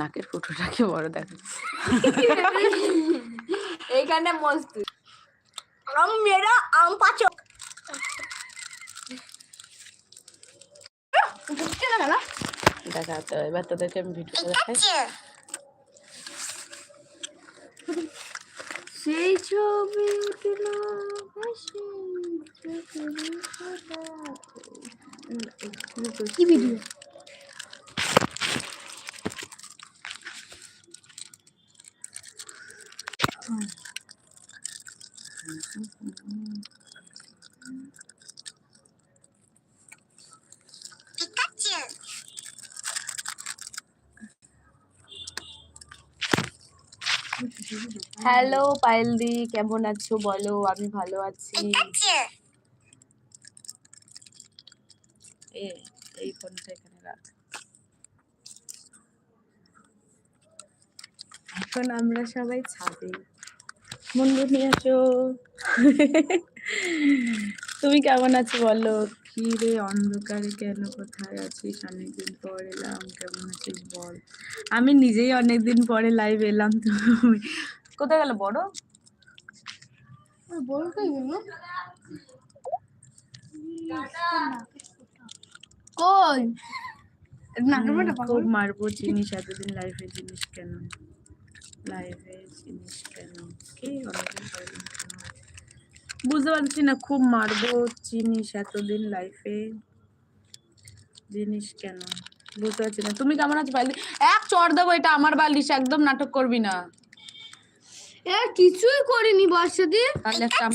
নাকের ফুটোটাকে বড় দেখা এইখানে মস্ত। আম মেরা আম না দেখাতে এবার তোদেরকে আমি ভিডিওটা দেখাই। সেই ছবি উঠল কি ভিডিও হ্যালো পায়েলদি কেমন আছো? বলো আমি ভালো আছি। এ এই ফোনটা এখানে রাখ। এখন আমরা সবাই ছাদে। বন্ধু নিয়ে আসো তুমি কেমন আছো বলো? কি রে অন্ধকারে কেন কোথায় আছিস? অনেকদিন পর এলাম কেমন আছিস বল? আমি নিজেই অনেকদিন পরে লাইভ এলাম তুমি। কোথায় গেল বড়? বল কই গেল? কই? খুব মারবো জিনিস এতদিন লাইফে জিনিস কেন? লাইফে জিনিস কেন? কি অনেকদিন পরে কেন? বুঝতে পারছি না খুব মারবো জিনিস এতদিন লাইফে জিনিস কেন? বুঝতে পারছি না। তুমি কেমন আছো বালি এক চড় দেবো এটা আমার বালিশ একদম নাটক করবি না। এ কিছুই করিনি বসে দিয়ে একটা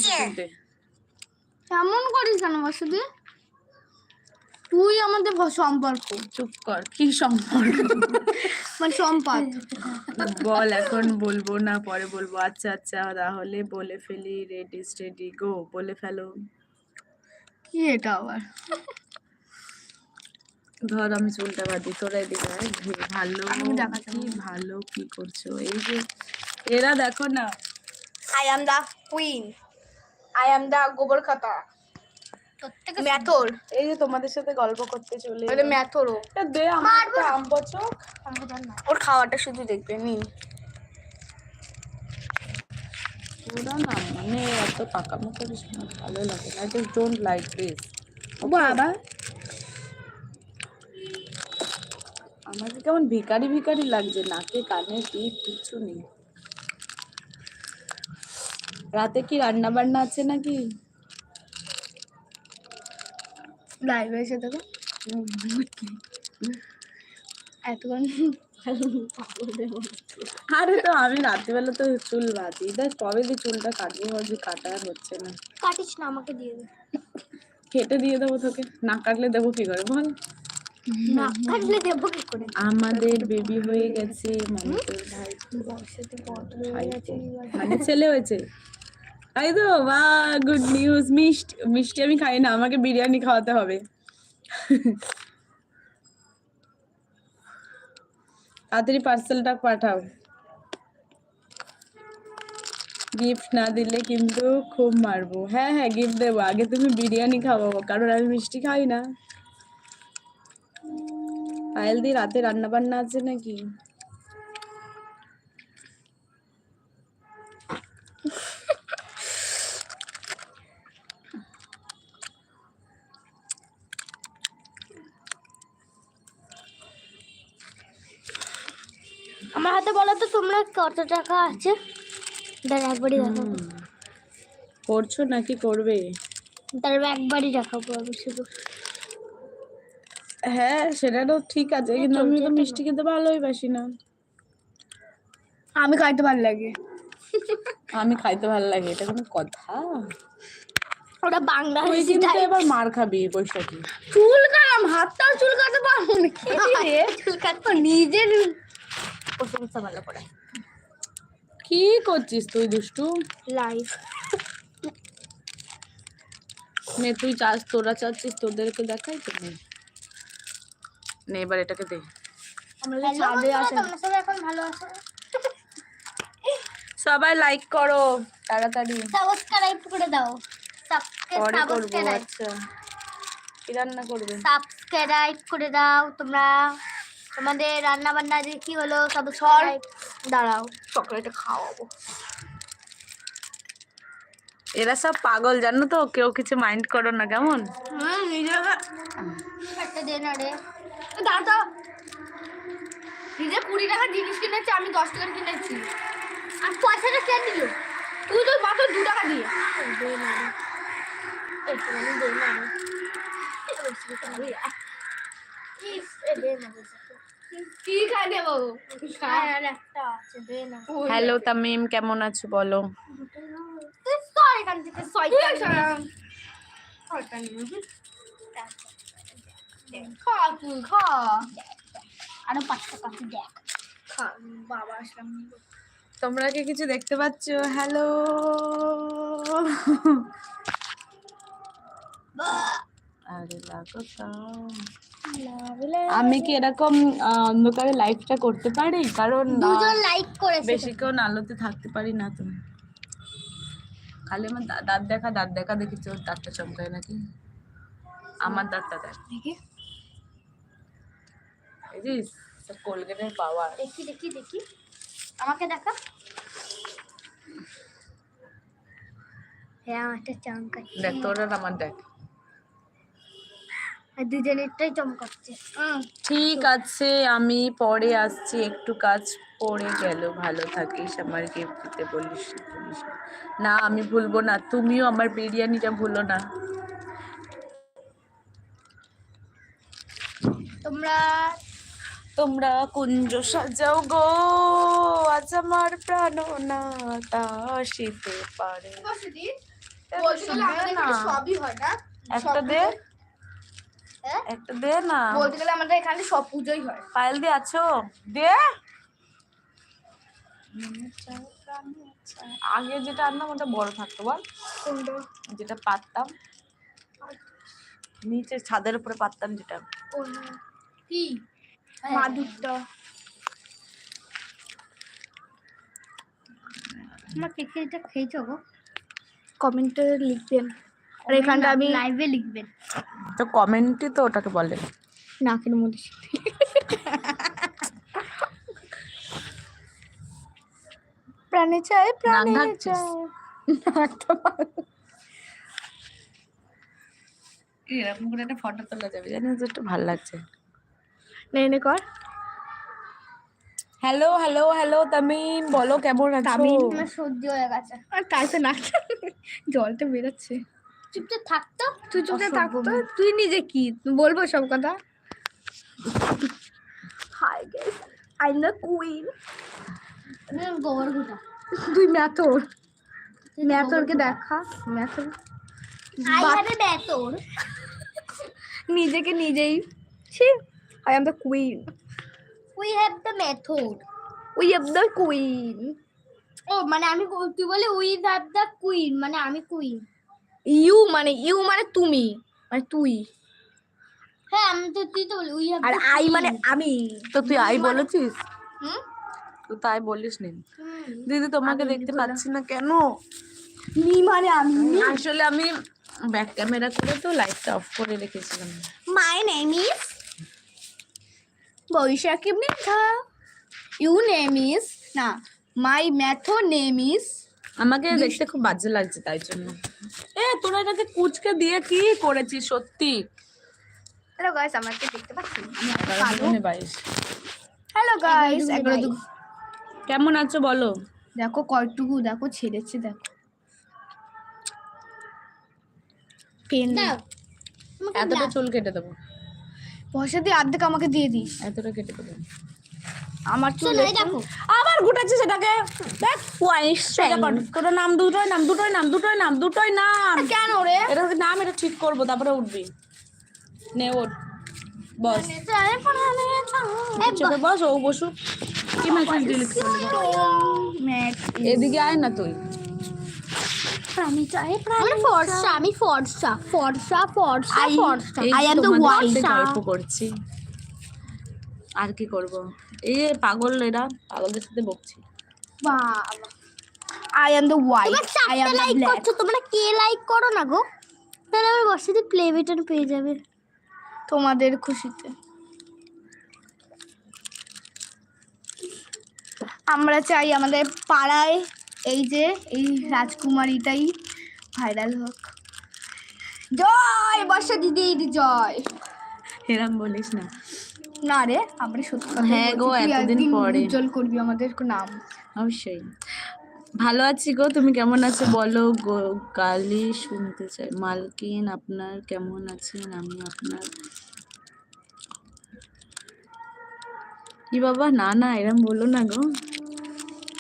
কেমন করিস কেন বর্ষাদি? তুই আমাদের সম্পর্ক। চুপ কর কি সম্পর্ক? মানে সম্পাদ। বল এখন বলব না পরে বলব। আচ্ছা আচ্ছা তাহলে বলে ফেলি রেডি স্টেডি গো বলে ফেলো। কি এটা আবার? ধর আমি চুলটা বাঁধি তোরা এদিকে আয়। ভালো কি ভালো কি করছ? এই যে এরা দেখো না। I am the queen I am the গোবর খাতা। ম্যাথর। এই যে তোমাদের সাথে গল্প করতে চলে এটা ম্যাথরও। এটা দে আমার একটা আম বচক। ওর খাওয়াটা শুধু দেখবে নি ওরা না মানে এত পাকামো করিস না ভালো লাগে না। জাস্ট ডোন্ট লাইক দিস বাবা। আমাকে কেমন ভিখারি ভিখারি লাগছে নাকে কানে টিপ কিচ্ছু নেই। রাতে কি রান্না বান্না আছে নাকি? লাইভে এসে দেখো। এতক্ষণ আরে তো আমি রাত্রিবেলা তো চুল বাঁধি। দেখ কবে দিয়ে চুলটা কাটবো ভাবছি কাটা আর হচ্ছে না। কাটিস না আমাকে দিয়ে দে। কেটে দিয়ে দেবো তোকে। না কাটলে দেবো কি করে বল? না কাটলে দেবো কি করে? আমাদের বেবি হয়ে গেছে মানে ভাই। মানে ছেলে হয়েছে? তাই তো, বা গুড নিউজ মিষ্টি মিষ্টি আমি খাই না, আমাকে বিরিয়ানি খাওয়াতে হবে। তাড়াতাড়ি পার্সেলটা পাঠাও। গিফট না দিলে কিন্তু খুব মারবো। হ্যাঁ হ্যাঁ গিফট দেবো। আগে তুমি বিরিয়ানি খাওয়াবো কারণ আমি মিষ্টি খাই না। পায়েল দি রাতে রান্না বান্না আছে নাকি? কত টাকা আছে? দাঁড়া একবারই দেখাবো। করছ নাকি করবে দাঁড়া একবারই দেখাবো আমি শুধু। হ্যাঁ সেটা তো ঠিক আছে কিন্তু আমি তো মিষ্টি খেতে ভালোই বাসি না। আমি খাইতে ভালো লাগে। আমি খাইতে ভালো লাগে এটা কোনো কথা। ওটা বাংলা তুই কিন্তু এবার মার খাবি বৈশাখী। চুল কাটাম হাতটাও চুল কাটতে পারব না। কি রে চুল কাটবো নিজের প্রশংসা ভালো করে। কি করছিস তুই দুষ্টু? লাইভ নে তুই চাস তোরা চাচ্ছিস তোদেরকে দেখাই তো। নে এবার এটাকে দে। আমরা ছাদে আসে সব এখন ভালো আছে? সবাই লাইক করো তাড়াতাড়ি। সাবস্ক্রাইব করে দাও। পরে করব আচ্ছা। কি রান্না করবে? সাবস্ক্রাইব করে দাও তোমরা। তোমাদের রান্না বান্না যে কি হলো সব ছড় দাঁড়াও। চকলেট খাওয়াবো। এরা সব পাগল জানো তো? কেউ কিছু মাইন্ড করো না কেমন? হ্যাঁ নিজে একটা দে না রে। দাদা নিজে কুড়ি টাকার জিনিস কিনেছে আমি দশ টাকার কিনেছি। আর পয়সাটা কে দিল তুই তো মাত্র দু টাকা দিয়ে। দে না হ্যালো তামিম কেমন আছো বলো? তোমরা কি কিছু দেখতে পাচ্ছ? হ্যালো। আরে লাগো। আমি কি এরকম অন্ধকারে লাইফটা করতে পারি? কারণ দুজন লাইক করেছে। বেশিক্ষণ আলোতে থাকতে পারি না তুমি খালি আমার দাঁত দেখা দাঁত দেখা দেখি তোর দাঁতটা চমকায় নাকি? আমার দাঁতটা দেখ। দেখি। বুঝিস কোলগেটের পাওয়ার দেখি দেখি দেখি। আমাকে দেখা। হ্যাঁ আমারটা চমকাচ্ছে। দেখ তোর আর আমার দেখ। দুজনেরটাই চমকাচ্ছে। ঠিক আছে আমি পরে আসছি একটু কাজ পড়ে গেল ভালো থাকিস আমার গিফট দিতে বলিস বলিস না। আমি ভুলবো না তুমিও আমার বিরিয়ানিটা ভুলো না। তোমরা? তোমরা কুঞ্জ সাজাও গো আজ আমার প্রাণ না তা আসিতে পারে। একটা দে? একটা দে না। বলতে গেলে আমাদের এখানে সব পুজোই হয়। পায়েল দিয়ে আছো? দে। আগে যেটা আনতাম ওটা বড় থাকতো বল। যেটা পারতাম নিচে ছাদের উপরে পারতাম যেটা। কি? মাদুরটা। আমার কে কে এটা খেয়েছো গো? কমেন্টে লিখবেন। আর এখানটা আমি লাইভে লিখবেন। তো কমেন্টই তো ওটাকে বলে। নাকের মধ্যে প্রাণে চায় প্রাণে? চায়। এরকম করে একটা ফটো তোলা যাবে জানিস একটু ভালো লাগছে। নে নে কর। হ্যালো হ্যালো হ্যালো তামিম বলো কেমন আছো? আমার সর্দি হয়ে গেছে। আর তাই তো নাক জলটা বেরোচ্ছে। চুপচাপ থাকতো তুই চুপচাপ থাকতো? তুই নিজে কি? বলব সব কথা? Hi guys I am the queen গোবর গুটা তুই ম্যাথর। ম্যাথরকে দেখা ম্যাথর। আই ম্যাথর। নিজেকে নিজেই। ছি I am the queen we have the method we have the queen ও মানে আমি কো- তুই বলে উই হ্যাভ দ্য কুইন মানে আমি কুইন ইউ মানে ইউ মানে তুমি মানে তুই। হ্যাঁ আমি তো তুই তো বলি উই আর আই মানে আমি। তো তুই আই বলেছিস? হুম? তুই তাই বলিস নি দিদি তোমাকে দেখতে পাচ্ছি না কেন? মি মানে আমি। আসলে আমি ব্যাক ক্যামেরা করে তো লাইটটা অফ করে রেখেছিলাম। My name is Baishakhi Mridha. You name is না মাই ম্যাথো নেম ইজ আমাকে দেখতে খুব বাজে লাগছে তাই জন্য। তোরা এটাকে কুচকে দিয়ে কি করেছিস সত্যি? হ্যালো গাইস আমাকে দেখতে পাচ্ছেন হ্যালো গাইস কেমন আছো বলো? দেখো কয়টুকু দেখো ছেড়েছে দেখো। পেন এতটা চুল কেটে দেবো। পয়সা দিয়ে অর্ধেক আমাকে দিয়ে দিস। এতটা কেটে দেবো। আমার চুল দেখো। আবার ঘুটাচ্ছে সেটাকে। দেখ তোর নাম দুটোই নাম দুটোই নাম দুটোই নাম দুটোই নাম। কেন রে? এটা নাম এটা ঠিক করব তারপরে উঠবি। নে ওঠ। বস। চোখে বস। ও বসু কি মেসেজ এদিকে আয় না তুই। আমি ফর্সা আমি ফর্সা ফর্সা ফর্সা ফর্সা। আই এম দ্য সাথে করছি। আর কি করব? এই যে পাগল এরা পাগলদের সাথে বকছি। বাবা। I am the white I am the like করছ তোমরা কে লাইক করো না গো? তাহলে আমার বসে প্লে বাটন পেয়ে যাবে। তোমাদের খুশিতে। আমরা চাই আমাদের পাড়ায় এই যে এই রাজকুমারীটাই ভাইরাল হোক। জয় বর্ষা দিদি জয়। এরম বলিস না। না রে আমরা সত্যি হ্যাঁ গো, এতদিন পরে। উজ্জ্বল করবি আমাদের নাম। অবশ্যই। ভালো আছি গো তুমি কেমন আছো বলো গো গালি শুনতে চাই। মালকিন আপনার কেমন আছেন? আমি আপনার কি বাবা? না না এরম বলো না গো।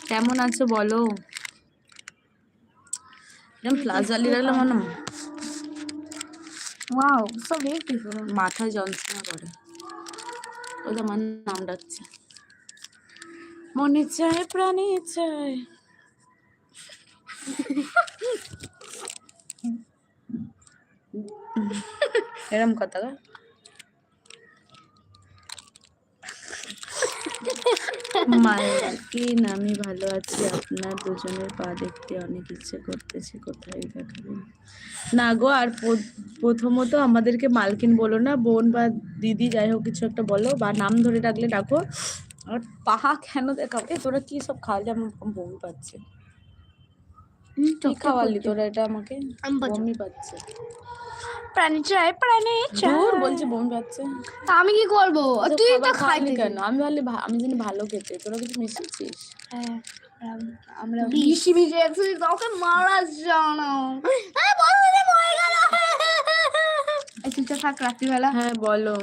কেমন আছো বলো। এরম ফ্লাস জ্বালিয়ে রাখলে ওয়াও সো বিউটিফুল মাথায় যন্ত্রণা করে। ওই আমার নাম ডাকছে। মনে চায় প্রাণী চায়। এরম কথা মালকিন আমি ভালো আছি আপনার দুজনের পা দেখতে অনেক ইচ্ছে করতেছে কোথায় দেখাবেন না গো আর প্র- প্রথমত আমাদেরকে মালকিন বলো না বোন বা দিদি যাই হোক কিছু একটা বলো বা নাম ধরে ডাকলে ডাকো। আর পাহা কেন দেখাও এ তোরা কি সব খাওয়ালি আমার বমি পাচ্ছে? কি খাওয়ালি তোরা এটা আমাকে? আমি বমি পাচ্ছে। প্রাণী চাই প্রাণী দূর বলছি বমি পাচ্ছে তা আমি কি করব? তুই তো খাবার কেন? আমি ভাবলি আমি জানি ভালো খেতে তোরা কিছু মিশিয়েছিস? হ্যাঁ, আমরা বেশি বেশি একসাথে কাউকে মারা জানো। হ্যাঁ বন্ধুরে মরে গেল। এই চুপচাপ থাক রাত্রিবেলা। হ্যাঁ বলো।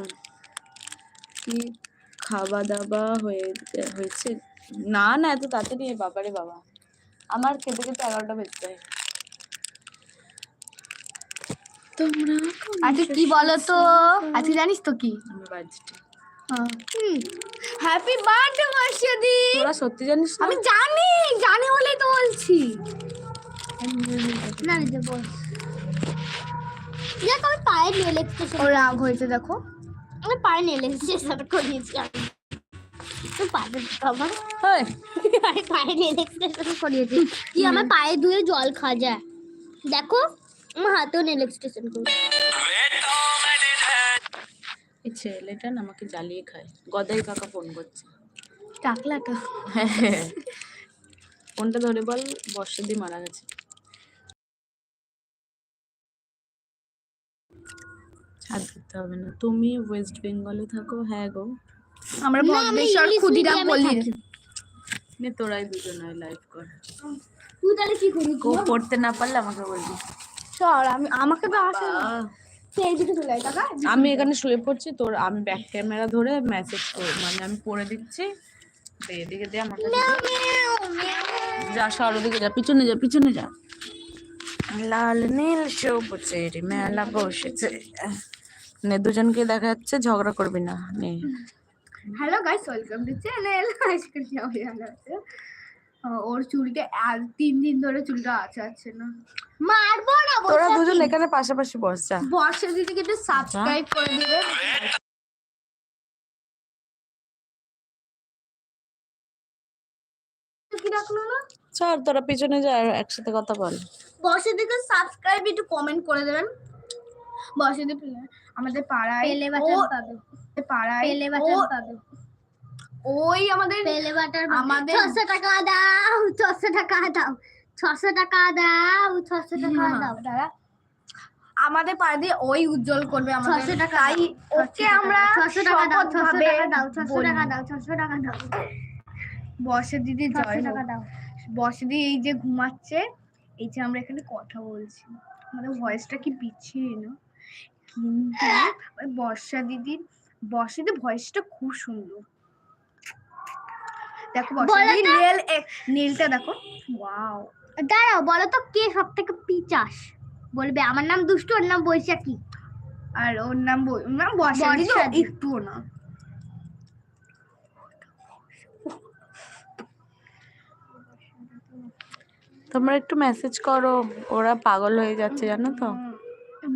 কি খাওয়া দাওয়া হয়ে হয়েছে? না না এত তাড়াতাড়ি বাবারে বাবা। আমার খেতে খেতে এগারোটা বেজে যায়। তোমরা আচ্ছা কি বলো তো? আজকে জানিস তো কি? হ্যাপি বার্থডে মাসিদি তোরা সত্যি জানিস আমি জানি জানি বলেই তো বলছি। না। নিজে বল দেখ আমি পায়ে নেল এক্সপ্রেশন ও রাগ হয়েছে দেখো। আমি পায়ে নেল এক্সপ্রেশন করিয়েছি আমি। পায়ে নেল এক্সপ্রেশন করিয়েছি। তুই আমার পায়ে ধুয়ে জল খাওয়া যায় দেখো হাতেও নেল এক্সপ্রেশন করি এই ছেলেটা আমাকে জ্বালিয়ে খায় গদাই কাকা ফোন করছে টাকলাটা হ্যাঁ ফোনটা ধরে বল বর্ষাদি মারা গেছে ছাদ দিতে হবে না তুমি ওয়েস্ট বেঙ্গলে থাকো হ্যাঁ গো আমরা ভদ্রেশ্বর ক্ষুদিরাম। নে তোরাই দুজনে লাইভ কর তুই তাহলে কি করিস কেউ পড়তে না পারলে আমাকে বলবি চল আমি আমাকে তো আসে আমি এখানে শুয়ে পড়ছি তোর আমি ব্যাক ক্যামেরা ধরে মেসেজ করি মানে আমি পড়ে দিচ্ছি। এদিকে দে আমার যা সর ওদিকে যা পিছনে যা পিছনে যা। লাল নীল সবুজের মেলা বসেছে। নে দুজনকে দেখা যাচ্ছে ঝগড়া করবি না নে। Hello guys welcome to channel আজকে ওর চুলটা আর তিন দিন ধরে চুলটা আছে আছে না। মারবো না তোরা দুজন এখানে পাশাপাশি বস যা। বর্ষা দিদিকে একটু সাবস্ক্রাইব করে দিবে। কি রাখল না চল তোরা পিছনে যা আর একসাথে কথা বল। বর্ষা দিকে সাবস্ক্রাইব একটু কমেন্ট করে দেবেন। বর্ষা দিদি আমাদের পাড়ায় পেলে বাটার পাবে। পাড়ায় পেলে বাটার পাবে। ওই আমাদের পেলে বাটার আমাদের- ছশো টাকা দাও ছশো টাকা দাও ছশো টাকা দাও ছশো টাকা দাও দাদা আমাদের পাড়া দিয়ে ওই উজ্জ্বল করবে আমাদের। ছশো টাকা তাই ওকে আমরা ছশো টাকা দাও ছশো শপথভাবে টাকা দাও ছশো বলি। টাকা দাও ছশো টাকা দাও। বর্ষা দিদি ছশো জয় টাকা। দাও। বর্ষা দিদি এই যে ঘুমাচ্ছে এই যে আমরা এখানে কথা বলছি। আমাদের ভয়েসটা কি পিছিয়ে না? কিন্তু ওই বর্ষা দিদির বর্ষা দিদির ভয়েসটা খুব সুন্দর। দেখো বর্ষা বলো দিদি তো। নেল নেলটা দেখো। ওয়াও দাঁড়াও বলো তো কে সব থেকে পিচাস? বলবে আমার নাম দুষ্টু ওর নাম বৈশাখী। আর ওর নাম নাম বর্ষা একটুও না। তোমরা একটু মেসেজ করো ওরা পাগল হয়ে যাচ্ছে জানো তো?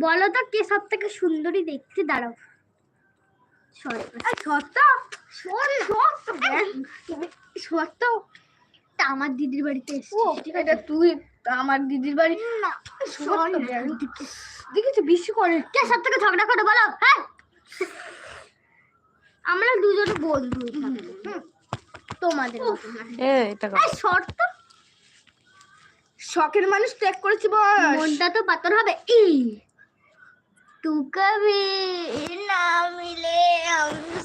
বলো তো কে সব থেকে সুন্দরী দেখতে? দাঁড়াও। সত্য? তা আমার দিদির বাড়িতে এটা তুই আমার দিদির বাড়ি? না শোন দেখেছি বেশি করে। কে সব থেকে ঝগড়া করে বলো? হ্যাঁ। আমরা দুজনে বন্ধু। তোমাদের মতো এ এটা কর। শর্ট তো শখের মানুষ ত্যাগ করেছি বল। মনটা তো পাতর হবে। ই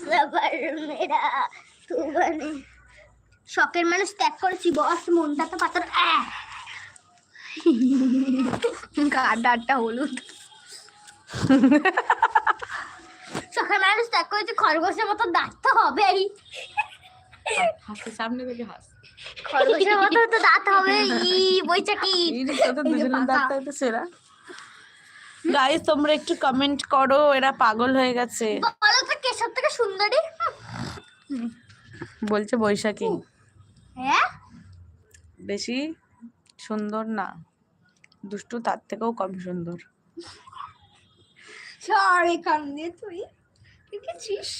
সফর মেরা তু বনে শখের মানুষ ত্যাগ করেছি বস মনটা তো পাতর আহ! গাডারটা হলুদ শখের মানুষ ত্যাগ করেছি খরগোশের মতো দাঁত তো হবেই হাসি সামনে থেকে হাস খরগোশের মতো তো দাঁত হবে ই বইচাকি দুজনের দাঁতটা তো সেরা গাইস তোমরা একটু কমেন্ট করো এরা পাগল হয়ে গেছে। বলো তো কে সব থেকে সুন্দরী? বলছে বৈশাখী। হ্যাঁ? বেশি সুন্দর না। দুষ্টু তার থেকেও কম সুন্দর। সর এখান দিয়ে তুই দেখেছিস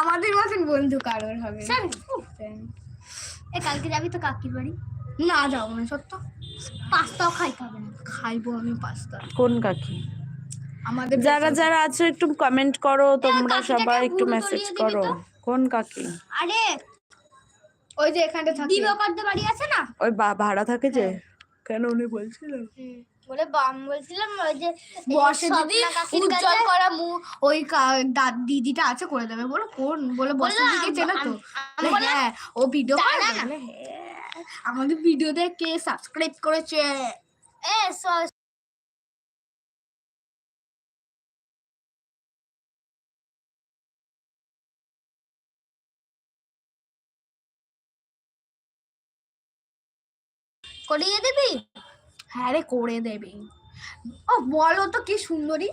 আমাদের মতন বন্ধু কারোর হবে এ কালকে যাবি তো কাকির বাড়ি? না যাব না সত্য। পাস্তাও খাইতে হবে না। খাইবো আমি পাস্তা। কোন কাকি? আমাদের যারা যারা আছো একটু কমেন্ট করো তোমরা সবাই একটু মেসেজ করো। কোন কাকি? আরে ওই যে এখানে থাকে দিবাকরদের বাড়ি আছে না? ওই বা- ভাড়া থাকে যে। কেন উনি বলছিল বলে বাম বলছিলাম ওই যে বসে দিদি উজ্জ্বল করা মু ওই কা- দিদিটা আছে করে দেবে। বলো কোন? বলে বসে দিকে চেনো তো? হ্যাঁ ও ভিডিও করে? হ্যাঁ। আমাদের ভিডিও দেখে সাবস্ক্রাইব করেছে। এ করিয়ে দিবি? হ্যাঁ রে করে দেবে। ও বলো তো কি সুন্দরী?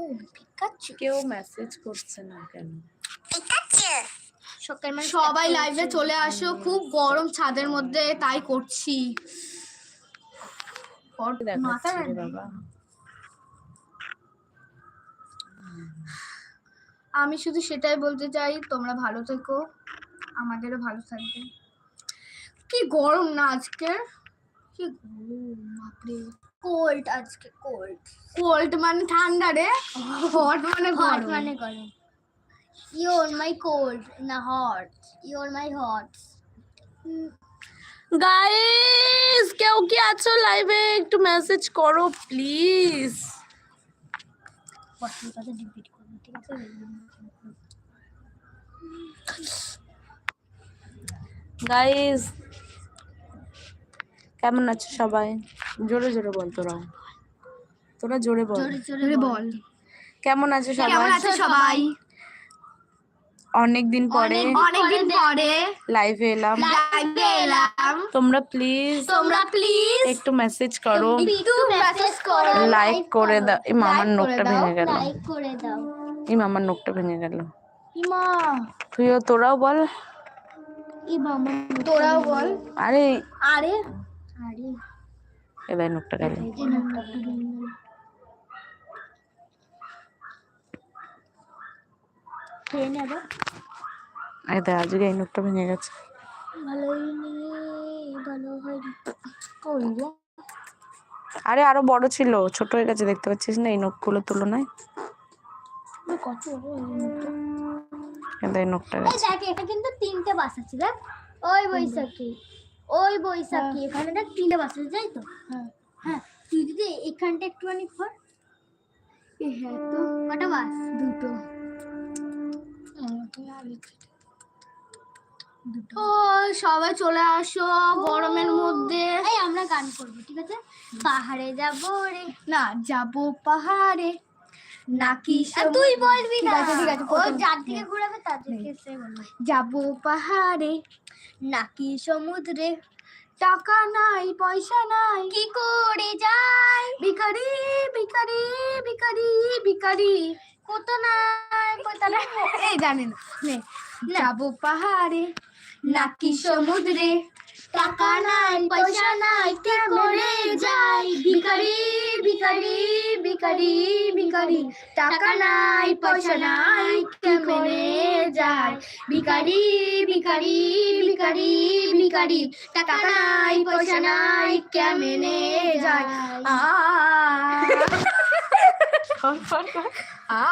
ও পিকাচু। কেউ মেসেজ করছে না কেন? সকাল মানে সবাই লাইভে চলে আসো খুব গরম ছাদের মধ্যে তাই করছি। মাথা? বাবা। আমি শুধু সেটাই বলতে চাই তোমরা ভালো থেকো আমাদেরও ভালো থাকবে। কি গরম না আজকে? কি গরম বাপরে কোল্ড আজকে কোল্ড কোল্ড মানে ঠান্ডা রে? হট মানে হট মানে গরম। ইউর মাই কোল্ড না hot your my hot guys কেউ কি আছো লাইভে একটু মেসেজ করো প্লিজ কথা রিপিট করব ঠিক আছে? গাইস কেমন আছো সবাই? জোরে জোরে বল তোরা। তোরা জোরে বল। জোরে বল। কেমন আছো কেমন সবাই? সবাই? অনেক দিন পরে অনেকদিন পরে লাইভে এলাম। লাইভে এলাম। তোমরা প্লিজ তোমরা প্লিজ একটু মেসেজ করো। একটু মেসেজ করো। লাইক করে দাও। এই মামার নোকটা ভেঙে গেল। লাইক করে দাও। এই মামার নোকটা ভেঙে গেল। ইমা। তুইও তোরাও বল। ই তোরাও বল। আরে। আরে। আরে। এবার গেল। নোটটা এই দেখ আজকে এই নোকটা ভেঙে গেছে। ভালো ভালো হয়নি আরে আরও বড় ছিল ছোট হয়ে গেছে দেখতে পাচ্ছিস না? এই নখগুলোর তুলনায়। কত কিন্তু এই নোকটা এই দেখ এটা কিন্তু তিনটে বাস আছে দেখ। ওই বৈশাখী ওই বৈশাখী এখানে দেখ তিনটে বাস আছে তাই তো? হ্যাঁ। হ্যাঁ তুই যদি এখানটা একটুখানি খর হ্যাঁ তো কটা বাস? দুটো। ও সবাই চলে আসো গরমের মধ্যে। এই আমরা গান করব ঠিক আছে? পাহাড়ে যাব রে। না যাব পাহাড়ে। নাকি তুই বলবি ঠিক না। আছে, ঠিক আছে, ও যার দিকে ঘুরাবে তার দিকে সে পাহাড়ে। নাকি সমুদ্রে। টাকা নাই পয়সা নাই। কি করে যাই ভিখারি ভিখারি ভিখারি ভিখারি। কত নাই কত নাই। এই জানেন নে। যাব পাহাড়ে। নাকি সমুদ্রে। টাকা নাই পয়সা নাই কি করে যাই ভিখারি ভিখারি ভিখারি ভিখারি টাকা নাই পয়সা নাই কেমনে যায়? ভিখারি ভিখারি ভিখারি ভিখারি টাকা নাই পয়সা নাই কেমনে যায়? আ আ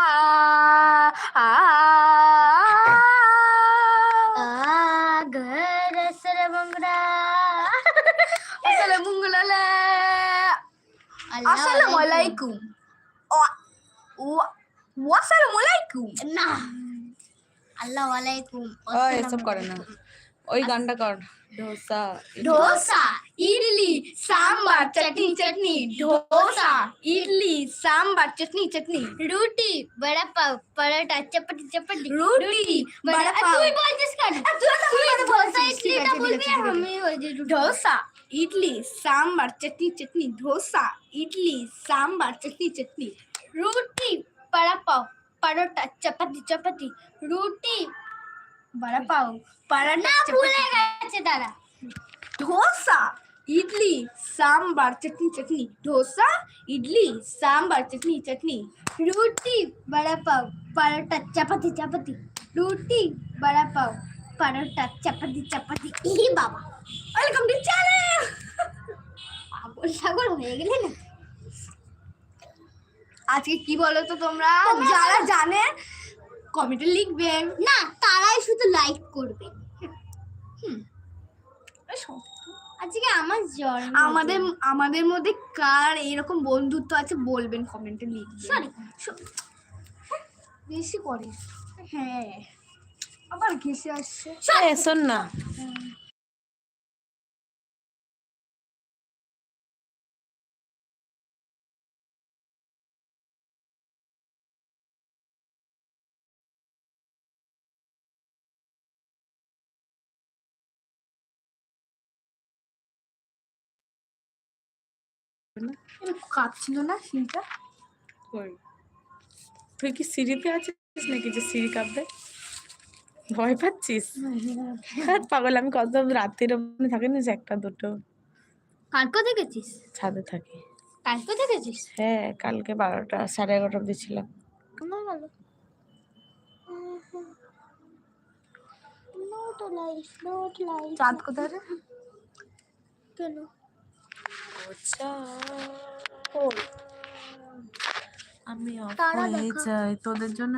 আ বংরা আসসালামু আলাইকুম আসসালামু আলাইকুম না। আল্লাহ আলাইকুম ও এসব করে না। ওই গানটা কর। ডোসা ডোসা ইডলি। সাম্বার চাটনি চাটনি ডোসা ইডলি সাম্বার চাটনি চাটনি রুটি বড়া পাও পরোটা চপাতি চপাতি রুটি বড়া পাও তুই বলছিস কেন তুই তো তুই আমাকে ডোসা বলছিস, ঠিক ইডলিটা আছে, ঠিক বলবি আছে, আর ঠিক আছে। আমি ওই যে রুটি ডোসা ইডলি সাম্বার চাটনি চাটনি ডোসা ইডলি সাম্বার চাটনি চাটনি রুটি ইডলি সাম্বার চাটনি চাটনি ডোসা ইডলি সাম্বার চাটনি চাটনি রুটি বড়া পাও পরোটা চপাতি চপাতি রুটি বড়া পাও পরোটা চপাতি চপাতি ই বাবা ওয়েলকাম টু চ্যানেল পাগল সাগর হয়ে গেলে না আজকে কি বলো তো তোমরা যারা জানে কমেন্টে লিখবেন না তারাই শুধু লাইক করবে আজকে আমার জ্বর আমাদের আমাদের মধ্যে কার এরকম বন্ধুত্ব আছে বলবেন কমেন্টে লিখবেন। সরি বেশি করে। হ্যাঁ। আবার ঘেসে আসছে। শোন না। কাঁপছিল না। সিঁড়িটা? কই? তুই কি সিঁড়িতে আছিস নাকি যে সিঁড়ি কাঁপবে? ভয় পাচ্ছিস? হ্যাঁ পাগল আমি কত রাত্রির ওখানে থাকি না যে একটা দুটো। কালকে দেখেছিস ছাদে থাকি। কালকে দেখেছিস হ্যাঁ কালকে বারোটা সাড়ে এগারোটা অব্দি ছিলাম। না ভালো। নোট লাইফ নোট লাইফ চাঁদ কোথায় কেন? আমি অফ হয়ে যাই তোদের জন্য